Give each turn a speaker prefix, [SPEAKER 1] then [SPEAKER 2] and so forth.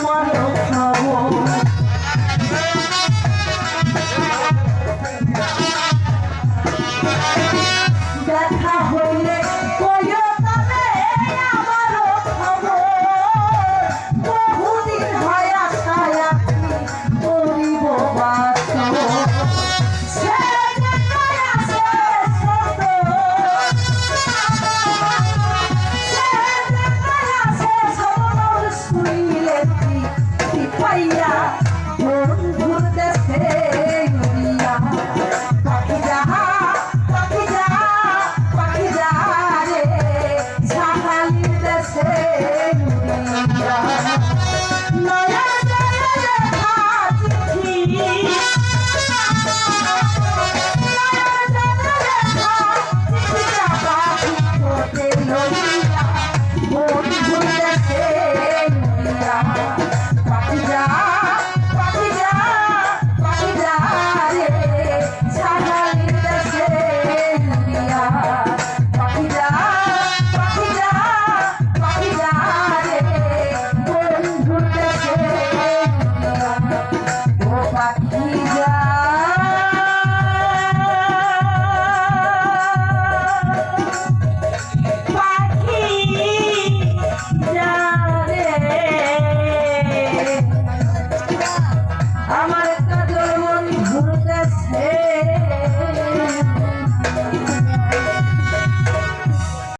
[SPEAKER 1] someone? পাইয়া বন্ধুর দেশে উড়িয়া পাখি যা পাখি যা পাখি যা রে সাহালির দেশে উড়িয়া নয়া জয়া লেখা চিঠি no, no.